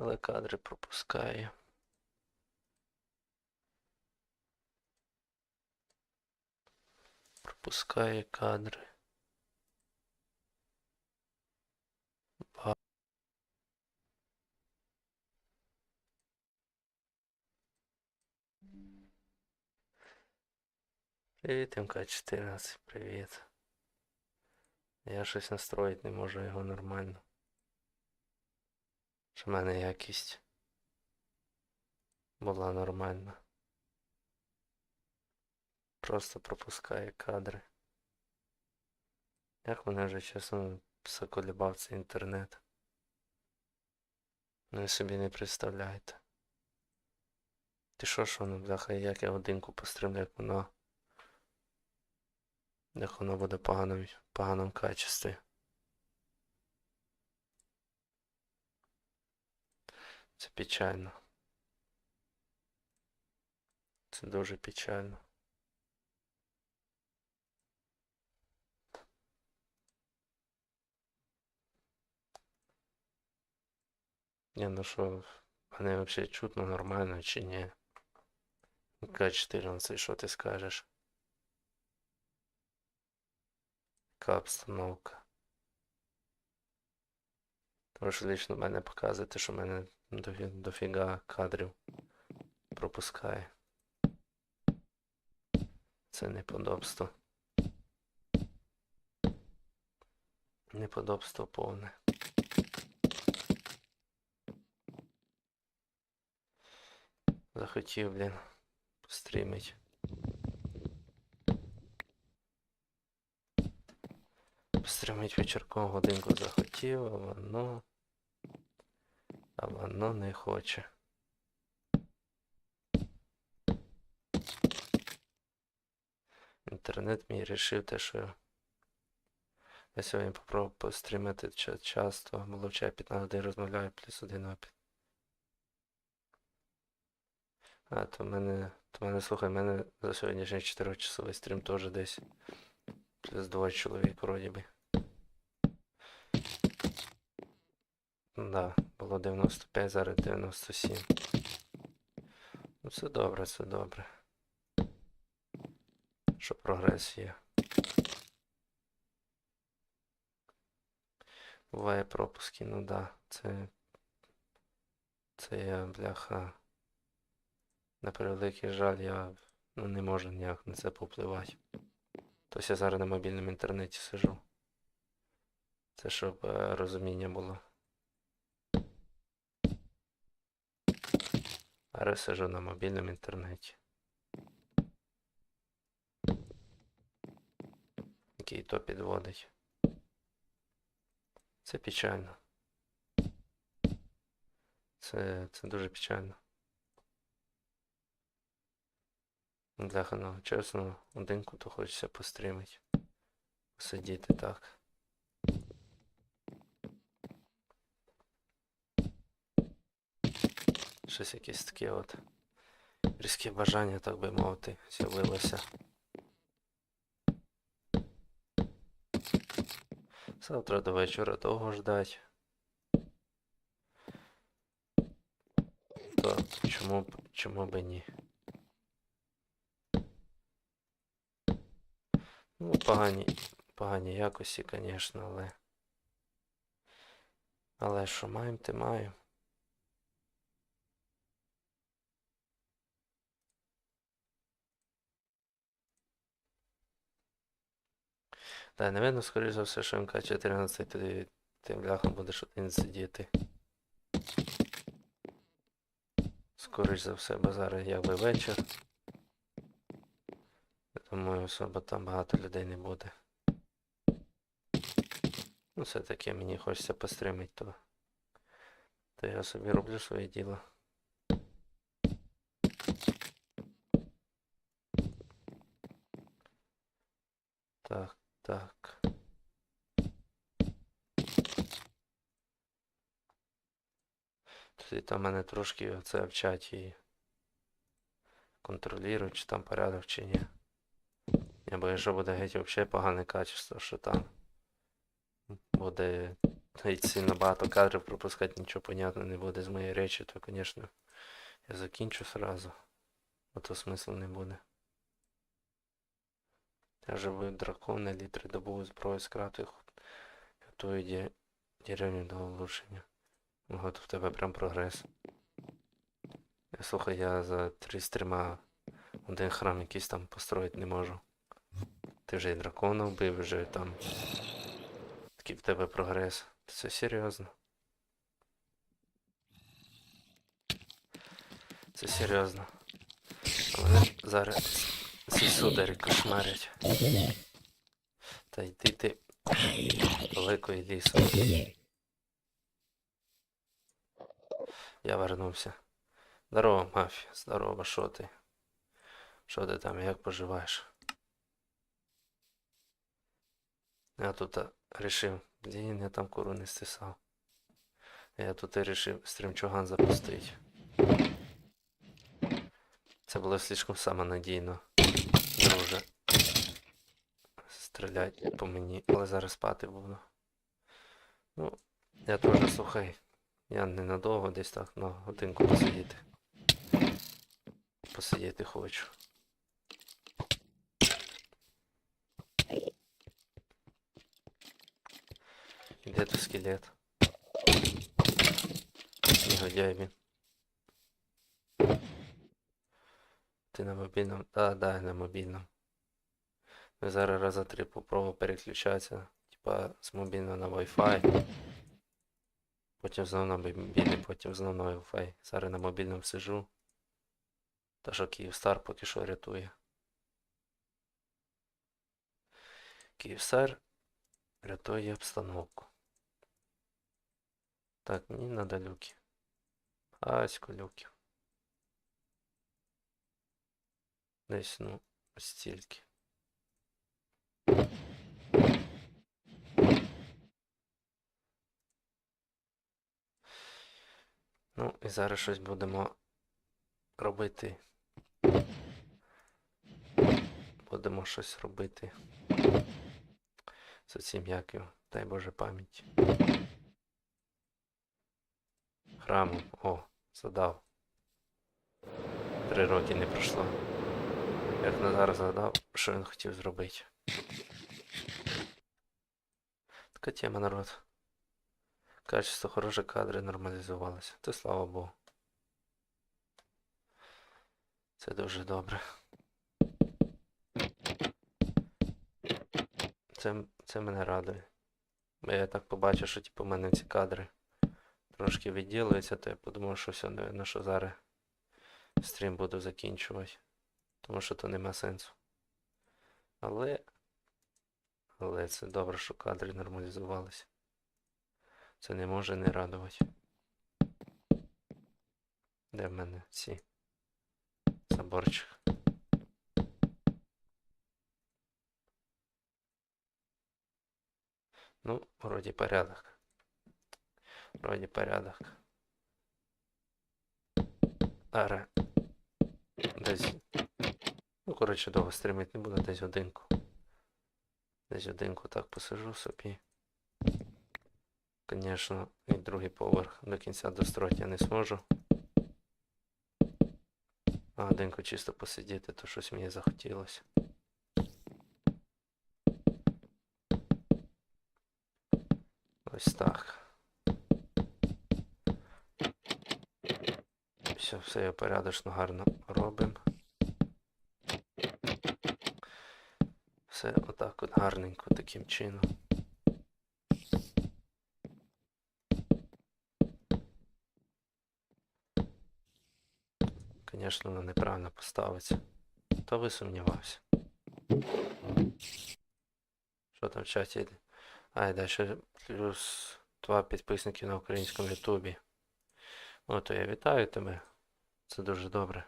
Але кадри пропускає. Пропускає кадри. Привіт, МК-14, привіт. Я щось настроїти не можу його нормально. Що в мене якість була нормальна. Просто пропускає кадри. Як мене вже чесно заколібав цей інтернет. Ну і собі не представляєте. Ти що ж воно, бляха, як я годинку постримлю, як воно. Як воно буде в поганому качестві. Це печально. Це дуже печально. Не, ну що, мене взагалі чутно нормально чи ні? К-14, що ти скажеш? Яка обстановка? Тому що лично мене показуєте, що мене дофі- дофіга кадрів пропускає. Це неподобство. Неподобство повне. Захотів, блін, пострімить. Пострімить вечірком годинку захотів, а воно. А воно не хоче. Інтернет мій рішив те, що я сьогодні попробував пострімити часто. Було в 15 годин розмовляю, плюс один опіт. А, то в мене, то в мене, слухай, в мене за сьогоднішній 4-часовий стрім теж десь плюс двоє чоловік вроді би. Да, було 95, зараз 97. Ну це добре, це добре. Що прогрес є. Буває пропуски, ну да, це. Це я, бляха. На превеликий жаль, я ну, не можу ніяк на це повпливати. Тобто я зараз на мобільному інтернеті сижу. Це щоб е, розуміння було. Зараз сижу на мобільному інтернеті. Який то підводить. Це печально. Це, це дуже печально. Бляха, ну, чесно, одинку то хочеться пострімити. Посидіти так. Щось якесь таке от різке бажання, так би мовити, з'явилося. Завтра до вечора довго ждать. То чому, б- чому би ні? Ну, погані, погані якості, звісно, але. Але що маємо, те маємо. Та, напевно, скоріш за все, що МК-14 ти, ти бляхом будеш один сидіти. Скоріш за все, бо зараз якби вечір. Я Думаю, особо там багато людей не буде. Ну, все-таки мені хочеться постримити, то, то я собі роблю своє діло. Так, так. Тоді там мене трошки оце в чаті контролюють, чи там порядок, чи ні. Я боюсь, що буде геть взагалі погане качество, що там буде й сильно багато кадрів пропускати, нічого понятно не буде з моєї речі, то, звісно, я закінчу сразу. А то смислу не буде. Я живу дракон, літри добув зброю скрафтив, готую де... деревню до улучшення. От в тебе прям прогрес. Я, слухай, я за три стріма один храм якийсь там построїти не можу. Ти вже і дракона вбив, вже там. Такий в тебе прогрес. Це серйозно. Це серйозно. А мене зараз ці сударі кошмарять. Та йди ти великої лісу. Я вернувся. Здорово, мафія, здорово, що ти? Що ти там, як поживаєш? Я тут рішив, блін, я там куру не стисав. Я тут і рішив стрімчуган запустити. Це було слишком самонадійно, друже. Стрілять по мені, але зараз спати буду. Ну, я теж слухай. Я ненадовго десь так на годинку посидіти. Посидіти хочу. Де тут скелет? Негодяй він. Ти на мобільному? Да, да, я на мобільному. Ну, зараз раза три попробую переключатися. Типа з мобільного на Wi-Fi. Потім знову на мобільний, потім знову на Wi-Fi. Зараз на мобільному сижу. Та що Київстар поки що рятує. Київстар рятує обстановку. Так, мені надо люки. Асько люків. Десь, ну, стільки. Ну, і зараз щось будемо робити. Будемо щось робити. З цим як дай Боже пам'ять. Храмом. О, задав. Три роки не пройшло. Як Назар згадав, що він хотів зробити. Така тема, народ. Качество хороші кадри нормалізувалося. Це слава Богу. Це дуже добре. Це, це мене радує. Бо я так побачив, що типу, у мене ці кадри трошки відділуються, то я подумав, що все, напевно, що зараз стрім буду закінчувати. Тому що то нема сенсу. Але. Але це добре, що кадри нормалізувалися. Це не може не радувати. Де в мене ці заборчик? Ну, вроді порядок. Вроді порядок. Аре. Десь. Ну, коротше, довго стримити не буду, десь годинку. Десь годинку так посижу собі. Звісно, і другий поверх до кінця достроїти я не зможу. А годинку чисто посидіти, то щось мені захотілося. Ось так. Все, все я порядочно гарно робимо. Все отак от гарненько таким чином. Звісно, воно неправильно поставиться. То ви сумнівався. Що там в чаті? А, і далі плюс два підписники на українському ютубі. О, то я вітаю тебе. Це дуже добре.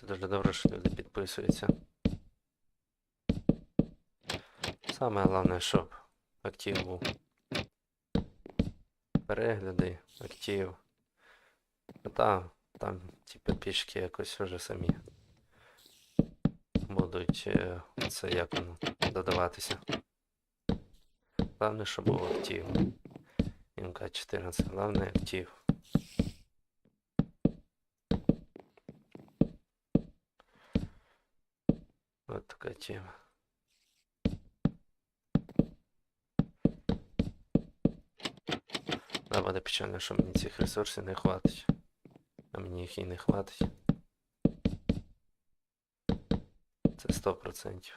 Це дуже добре, що люди підписуються. Саме головне, щоб актив був. Перегляди, актив. А там, там ті підписчики якось вже самі будуть е, це як воно додаватися. Главное, щоб був актив. МК 14, главное актив. Вот такая тема. Да, буде печально, що мені цих ресурсів не хватить. А мені їх і не хватить. Це 100%.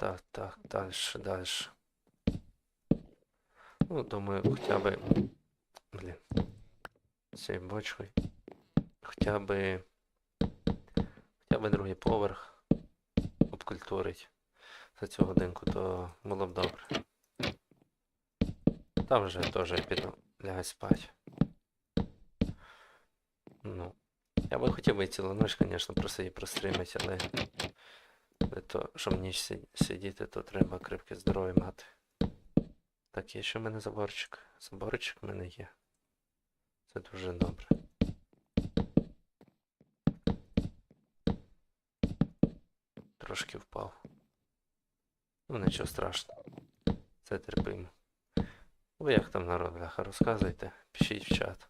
Так, так, дальше, дальше. Ну, думаю, хоча би. Блін. Цією бочкою. Хоча би. Хоча би другий поверх обкультурить за цю годинку, то було б добре. Там вже теж піду лягать спать. Ну. Я би хотів би цілу ніч, звісно, просидіти простримати, але. Але то, щоб ніч сидіти, то треба крепке здоров'я мати. Так, є ще в мене заборчик. Заборчик в мене є. Це дуже добре. Трошки впав. Ну, нічого страшного. Це терпимо. Ви як там народ, бляха, розказуйте, пишіть в чат.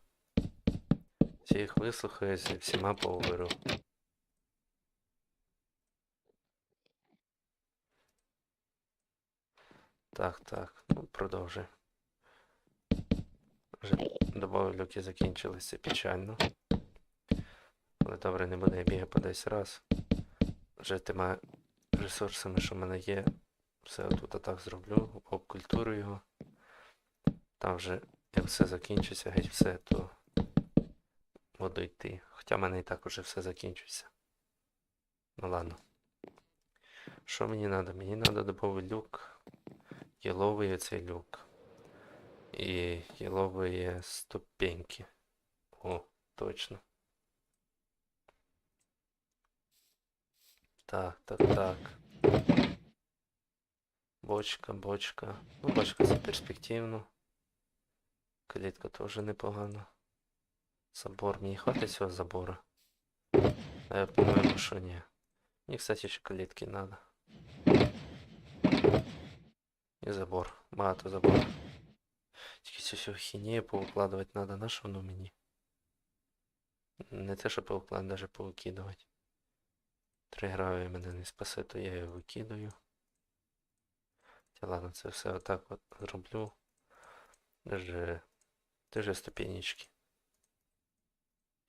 Всіх вислухаю, зі всіма поговорю. Так, так, ну продовжуй. Вже добові люки закінчилися печально. Але добре, не буде я бігати по десь раз. Вже тими ресурсами, що в мене є, все отут так зроблю, обкультурую його. Там вже, як все закінчиться, геть все, то буду йти. Хоча в мене і так уже все закінчується. Ну ладно. Що мені треба? Мені треба добовий люк. Єловий оцей люк. І єлові ступеньки. О, точно. Так, так, так. Бочка, бочка. Ну, бочка це перспективно. Калітка теж непогано. Забор. Мені хватить цього забора. А я по-моєму, що ні. Мені, кстати, ще калітки надо. І забор. Багато забору. Цю всю хінію повикладувати треба. На що воно мені? Не те, що повикладати, навіть повикидувати. Три гравії мене не спасе, то я його викидаю. Та ладно, це все отак от зроблю. Даже, даже ступенечки.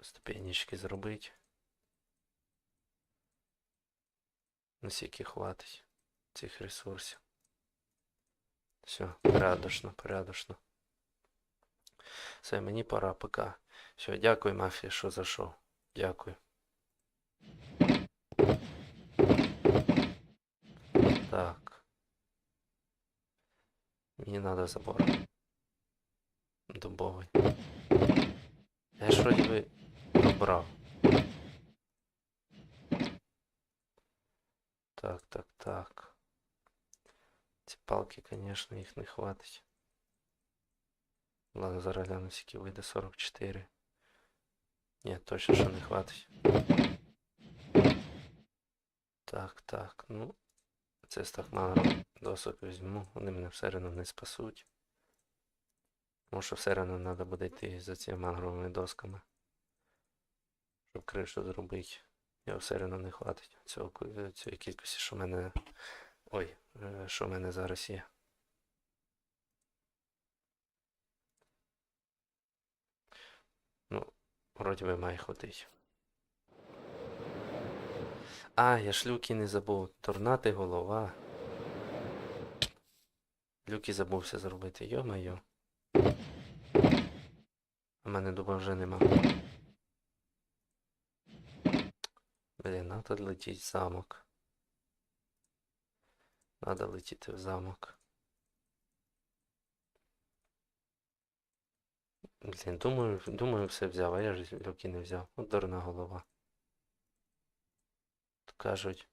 Ступенечки зробить. Наскільки хватить цих ресурсів. Все, порядочно, порядочно. Все, мені пора пока. Все, дякую, мафія, що зайшов. Дякую. Так. Мені надо забор. Дубовий. Я ж вроді би добрав. Так, так, так. Ці палки, звісно, їх не хватить. Ладно, зараз гляну, скільки вийде 44. Ні, точно, що не хватить. Так, так, ну. Це з Тахмаром досок візьму, вони мене все одно не спасуть. Тому що все одно треба буде йти за цими мангровими досками. Щоб кришу зробити. Його все одно не хватить цього, цієї кількості, що в мене. Ой, е, що в мене зараз є. Ну, вроді би має хватить. А, я ж люки не забув. Торнати голова. Люки забувся зробити, йо-моє. У мене дуба вже нема. Блін, надо летіти в замок. Надо летіти в замок. Блін, думаю, думаю, все взяв, а я ж люки не взяв. От дурна голова. Кажуть.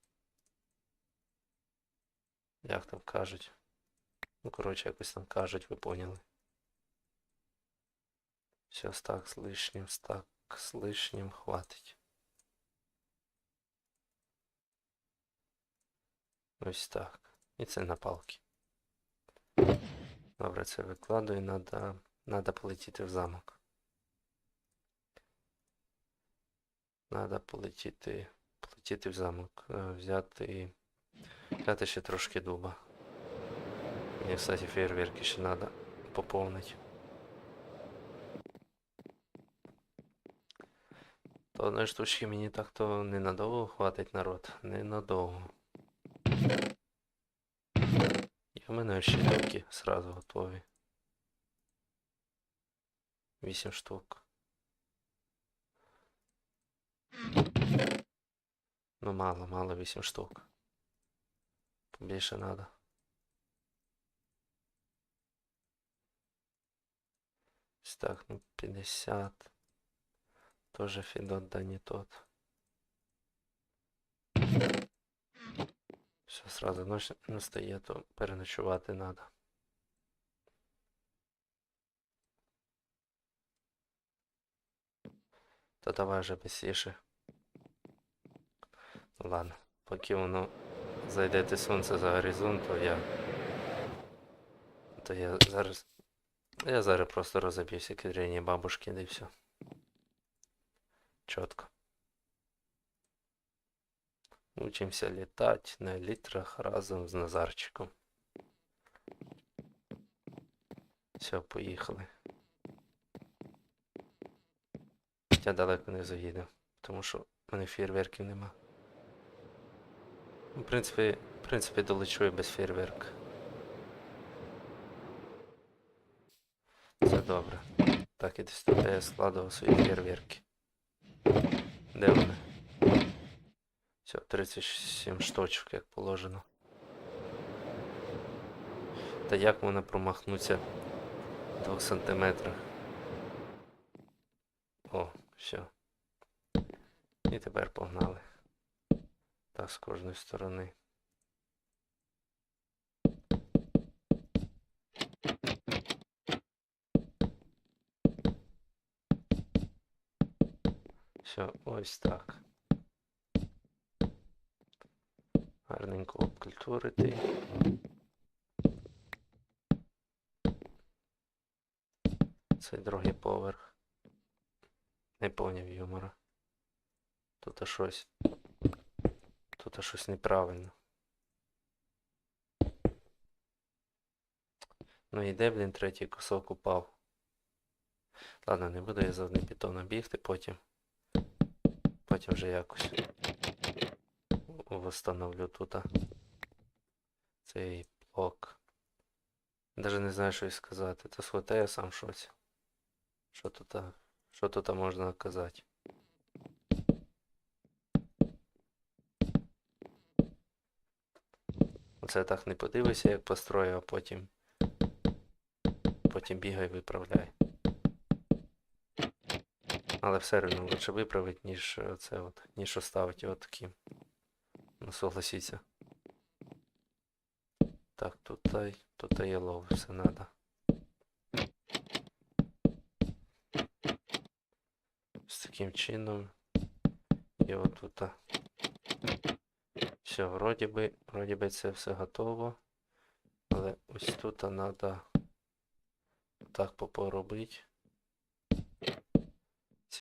Як там кажуть? Ну, коротше, якось там кажуть, ви поняли. Все, стак з лишнім, стак з лишнім хватить. Ось так. І це на палки. Добре, це викладую, надо, надо полетіти в замок. Надо полетіти, полетіти в замок, е, взяти, взяти ще трошки дуба. Мені, кстати, фейерверки ще надо поповнити. То одної штучки мені так то ненадовго хватить народ. Ненадовго. І в мене ще люки сразу готові. Вісім штук. Ну мало, мало вісім штук. Побільше надо. Ось так, ну 50. Тоже Федот, да не тот. Все, сразу ночь настає, то переночувати надо. Та давай вже бесіше. Ну ладно, поки воно зайде те сонце за горизонт, то я. То я зараз. Я зараз просто розоб'юся кидрені бабушки, да і все. Чітко. Учимся літати на літрах разом з Назарчиком. Все, поїхали. Я далеко не заїду, тому що в мене фейерверків нема. В принципі, в принципі, долечу і без фейерверка. Це добре. Так, і десь тут я складував свої фейерверки. Де вони? Все, 37 штучок, як положено. Та як можна промахнутися в 2 сантиметрах? О, все. І тепер погнали. Так, з кожної сторони. Все, ось так. Гарненько обкультурити. Цей другий поверх. Не поняв юмора. Тут щось. Тут щось неправильно. Ну і де, блін, третій кусок упав. Ладно, не буду я за одним бетоном бігти, потім. Потім вже якось восстановлю тут цей блок. Даже не знаю, що й сказати. Та схватає сам щось. Що тут, що тут можна казати? Оце так не подивися, як построю, а потім. Потім бігай, виправляй. Але все одно лучше виправити, ніж це от, ніж оставити його таким. Ну, согласіться. Так, тут тут є лов, все надо. З таким чином. І от тут. Все, вроді би, вроді би це все готово. Але ось тут треба так поробити.